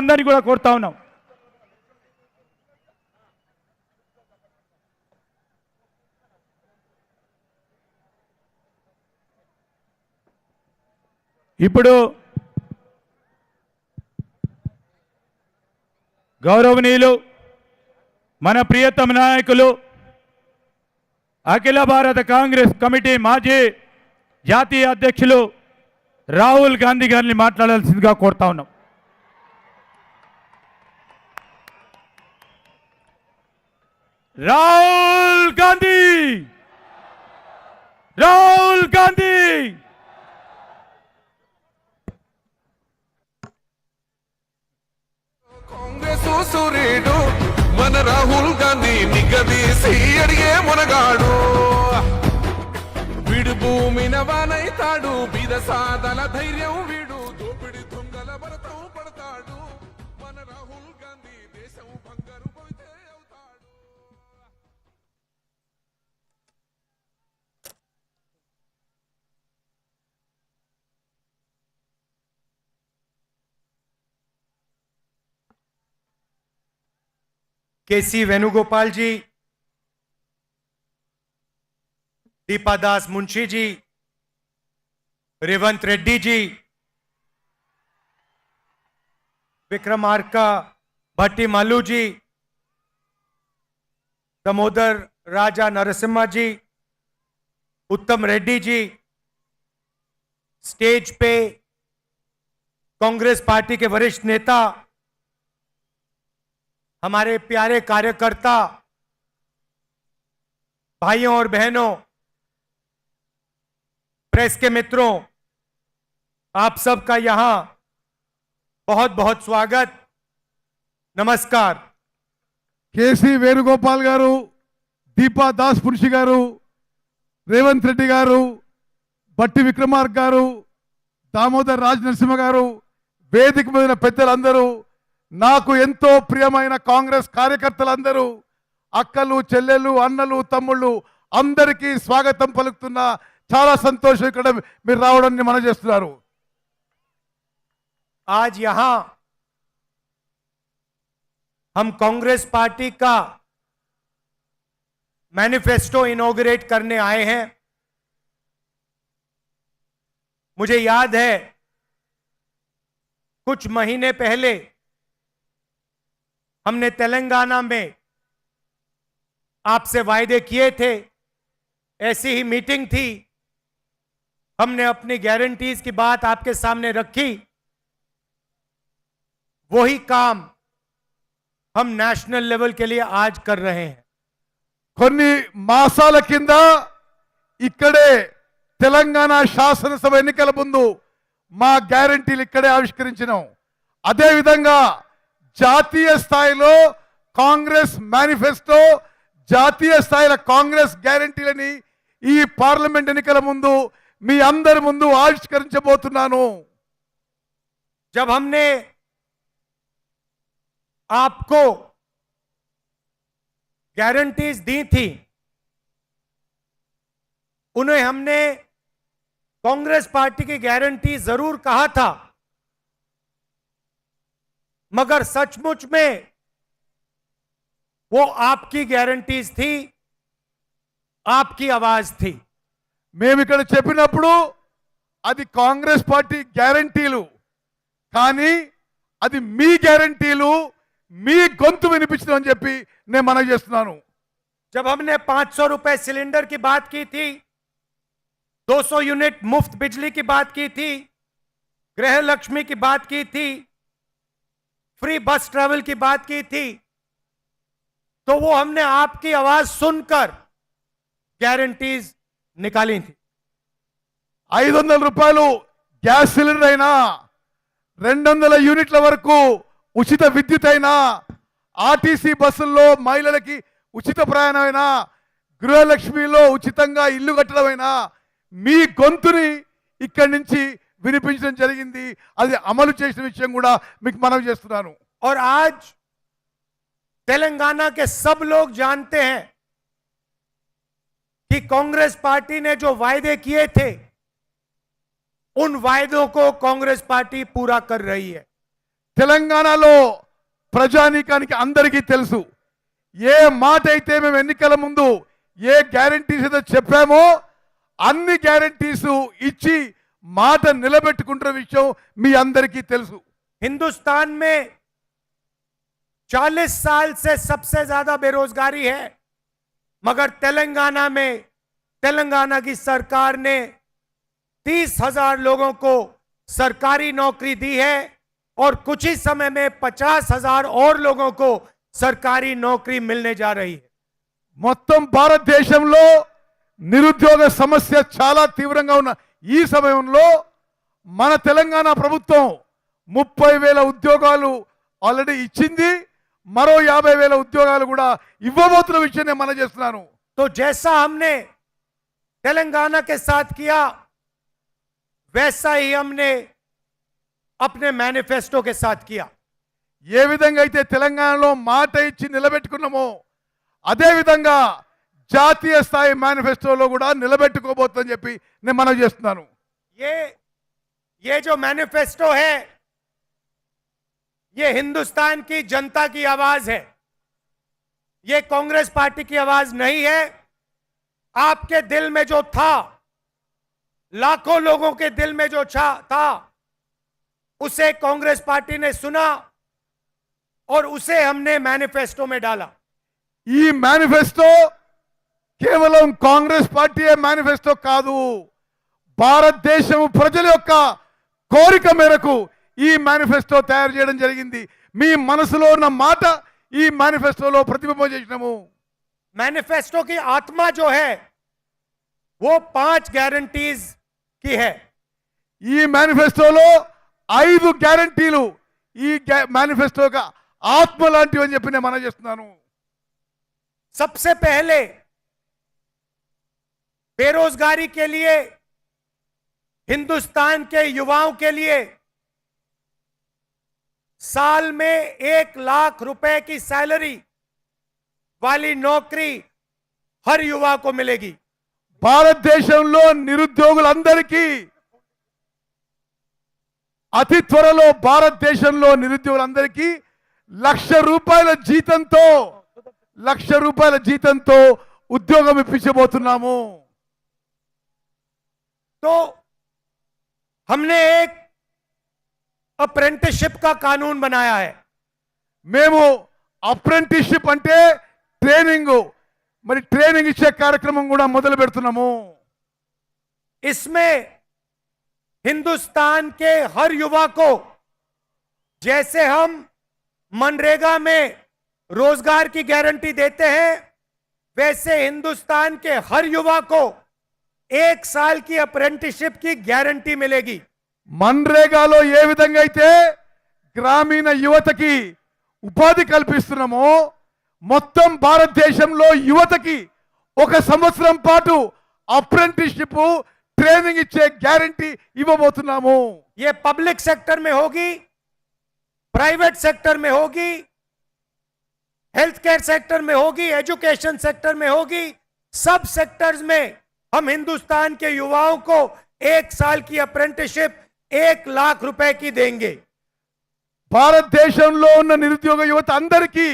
అందరినీ కూడా కోరుతా ఉన్నాం ఇప్పుడు గౌరవనీయులు మన ప్రియతమ నాయకులు అఖిల భారత కాంగ్రెస్ కమిటీ మాజీ జాతీయ అధ్యక్షులు రాహుల్ గాంధీ గారిని మాట్లాడాల్సిందిగా కోరుతా ఉన్నాం రాహుల్ గాంధీ రాహుల్ గాంధీ కాంగ్రెస్ సూర్యుడు మన రాహుల్ గాంధీ నిగదీసి అడిగే మునగాడు విడు భూమిన వానైతాడు బిద సాధన ధైర్యం వీడు के सी वेणुगोपाल जी दीपा दास मुंशी जी रेवंत रेड्डी जी विक्रम आरका भट्टी मालू जी दमोदर राजा नरसिम्हा जी उत्तम रेड्डी जी स्टेज पे कांग्रेस पार्टी के वरिष्ठ नेता हमारे प्यारे कार्यकर्ता भाइयों और बहनों प्रेस के मित्रों आप सबका यहां बहुत बहुत स्वागत नमस्कार के सी वेणुगोपाल गारु दीपा दास पुरुषी गारु रेवंत रेड्डी गारु बट्टी विक्रमार्क गारु दामोदर राज नरसिंह गारु वेदिक मैदान पेदलू నాకు ఎంతో ప్రియమైన కాంగ్రెస్ కార్యకర్తలందరూ అక్కలు చెల్లెళ్ళు అన్నలు తమ్ముళ్ళు అందరికీ స్వాగతం పలుకుతున్న చాలా సంతోషికరం మీరు రావాలని మనవి చేస్తున్నాము. आज यहां हम कांग्रेस पार्टी का मैनिफेस्टो इनॉग्रेट करने आए हैं। मुझे याद है कुछ महीने पहले हमने तेलंगाना में आपसे वायदे किए थे ऐसी ही मीटिंग थी हमने अपनी गारंटीज की बात आपके सामने रखी वही काम हम नेशनल लेवल के लिए आज कर रहे हैं कोई इकड़े तेलंगाना शासन सभा एन कल मुझे मा गारंटी इकड़े आविष्क अदे विधा জাতীয় স্তরে কংগ্রেস ম্যানিফেস্টো জাতীয় স্তরে কংগ্রেস গ্যারান্টিলানি এই পার্লামেন্ট এর কলমন্ডু মি আন্দর মুন্ডু আবিষ্করించబోతున్నాను যখন हमने आपको गारंटीज दी थी उन्हें हमने कांग्रेस पार्टी की गारंटी जरूर कहा था मगर सचमुच में वो आपकी गारंटी थी आपकी आवाज थी मेम चपड़ अभी कांग्रेस पार्टी ग्यारंटी का अभी ग्यारंटी गुंत विनि मन जब हमने पांच सौ रुपए सिलेंडर की बात की थी दो सौ यूनिट मुफ्त बिजली की बात की थी गृह लक्ष्मी की बात की थी फ्री बस ट्रेवल की बात की थी तो वो हमने आपकी आवाज सुनकर गारंटीज निकाली थी ఐదు వందల రూపాయలు గ్యాస్ సిలిండర్ అయినా రెండు వందల యూనిట్ల వరకు ఉచిత విద్యుత్ అయినా ఆర్టీసీ బస్సుల్లో మహిళలకి ఉచిత ప్రయాణమైనా గృహలక్ష్మిలో ఉచితంగా ఇల్లు కట్టడమైనా మీ గొంతుని ఇక్కడి నుంచి వినిపించడం జరిగింది అది అమలు చేసిన విషయం కూడా మీకు మనం చేస్తున్నాను और आज तेलंगाना के सब लोग जानते हैं कि कांग्रेस पार्टी ने जो वायदे किए थे उन वायदों को कांग्रेस पार्टी पूरा తెలంగాణలో ప్రజానీకానికి అందరికీ తెలుసు ఏ మాట అయితే మేము ఎన్నికల ముందు ఏ గ్యారంటీస్ ఏదో చెప్పామో అన్ని గ్యారంటీస్ ఇచ్చి మాత నిలబెట్టుకుండ్ర విషయం మీ అందరికి తెలుసు హిందుస్థాన్ మే 40 సాల్ సే సబ్సే జదా బేరోజగారి హై మగర్ తెలంగాణా మే తెలంగాణా కి సర్కార్ నే 30000 లోగోం కో సర్కారీ నౌక్రీ దీ హై ఔర్ కుచి హి సమయ మే 50000 ఔర్ లోగోం కో సర్కారీ నౌక్రీ మిల్నే జా రహీ హై మొత్తం భారత దేశంలో నిరుద్యోగ సమస్య చాలా తీవ్రంగా ఉన్న ఈ సమయంలో మన తెలంగాణ ప్రభుత్వం ముప్పై వేల ఉద్యోగాలు ఆల్రెడీ ఇచ్చింది మరో యాభై వేల ఉద్యోగాలు కూడా ఇవ్వబోతున్న విషయం నేను మనం చేస్తున్నాను తో जैसा हमने तेलंगाना के साथ किया वैसा ही हमने మేనిఫెస్టో ఏ విధంగా అయితే తెలంగాణలో మాట ఇచ్చి నిలబెట్టుకున్నామో అదేవిధంగా జాతీయ స్థాయి మేనిఫెస్టోలో కూడా నిలబెట్టుకోబోతుందని చెప్పి నేను మనం చేస్తున్నాను ఏ ఏ మేనిఫెస్టో హే ये हिंदुस्तान की जनता की आवाज है ये कांग्रेस पार्टी की आवाज नहीं है आपके दिल में जो था लाखों लोगों के दिल में जो था उसे कांग्रेस पार्टी ने सुना और उसे हमने मैनिफेस्टो में डाला ये मैनिफेस्टो కేవలం కాంగ్రెస్ పార్టీ మేనిఫెస్టో కాదు భారతదేశం ప్రజల యొక్క కోరిక మేరకు ఈ మేనిఫెస్టో తయారు చేయడం జరిగింది మీ మనసులో ఉన్న మాట ఈ మేనిఫెస్టోలో ప్రతిబింబం చేసినాము మేనిఫెస్టో కి ఆత్మ జో హే वो पांच గ్యారంటీస్ కి హే ఈ మేనిఫెస్టోలో ఐదు గ్యారంటీలు ఈ మేనిఫెస్టోగా ఆత్మ లాంటివి అని చెప్పి నేను మనం చేస్తున్నాను సబ్సే పెహలే बेरोजगारी के लिए हिंदुस्तान के युवाओं के लिए साल में एक लाख रुपए की सैलरी वाली नौकरी हर युवा को मिलेगी भारत देश निरुद्योग अंदर की अति त्वर भारत देश निरुद्योग अंदर की लक्ष रूपये जीत तो लक्ष रूपये जीत तो उद्योग तो हमने एक अप्रेंटिसशिप का कानून बनाया है మేము అప్రెంటిస్షిప్ అంటే ट्रेनिंग మరి ట్రైనింగ్ ఇచ్చే कार्यक्रम मदल మొదలు इसमें हिंदुस्तान के हर युवा को जैसे हम मनरेगा में रोजगार की गारंटी देते हैं वैसे हिंदुस्तान के हर युवा को एक साल की अप्रेंटिसशिप की गारंटी मिलेगी మన్రేగాలో ఏ విధంగా అయితే గ్రామీణ యువతకి ఉపాధి కల్పిస్తున్నామో మొత్తం భారతదేశంలో యువతకి ఒక సంవత్సరం పాటు అప్రెంటిషిప్ ట్రైనింగ్ ఇచ్చే గ్యారంటీ ఇవ్వబోతున్నాము ఏ పబ్లిక్ సెక్టర్ మే హోగి ప్రైవేట్ సెక్టర్ మే హోగి हेल्थ केयर सेक्टर में होगी एजुकेशन सेक्टर में होगी सब सेक्टर्स में हम हिंदुस्तान के युवाओं को एक साल की अप्रेंटिसशिप एक लाख रुपए की देंगे భారతదేశంలో ఉన్న నిరుద్యోగ యువత అందరికీ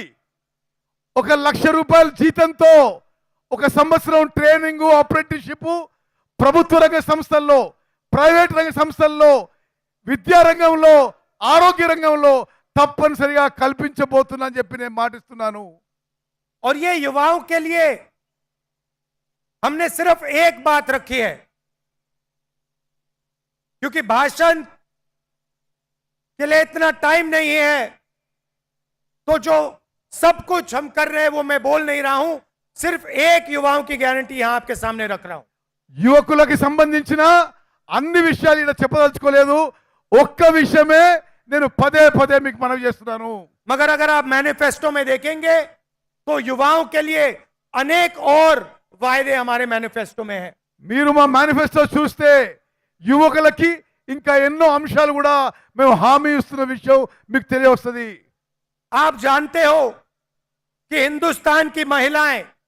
ఒక లక్ష రూపాయల జీతంతో ఒక సంవత్సరం ట్రైనింగ్ అప్రెంటిస్షిప్ ప్రభుత్వ రంగ సంస్థల్లో ప్రైవేట్ రంగ సంస్థల్లో విద్యారంగంలో ఆరోగ్య రంగంలో తప్పనిసరిగా కల్పించబోతున్నా అని చెప్పి నేను మాటిస్తున్నాను और ये युवाओं के हमने सिर्फ एक बात रखी है क्योंकि भाषण के लिए इतना टाइम नहीं है तो जो सब कुछ हम कर रहे हैं वो मैं बोल नहीं रहा हूं सिर्फ एक युवाओं की गारंटी यहां आपके सामने रख रहा हूं युवक की संबंधी अन्नी विषयादल विषय में पदे पदे मन मगर अगर आप मैनिफेस्टो में देखेंगे तो युवाओं के लिए अनेक और వైదే हमारे मैनिफेस्टो में है मीरूमा मैनिफेस्टो చూస్తే యువకులకి ఇంకా ఎన్నో అంశాలు కూడా మేము హామీ ఇస్తున్న విషయం మీకు తెలియొస్తది aap jante ho ki hindustan ki mahilaye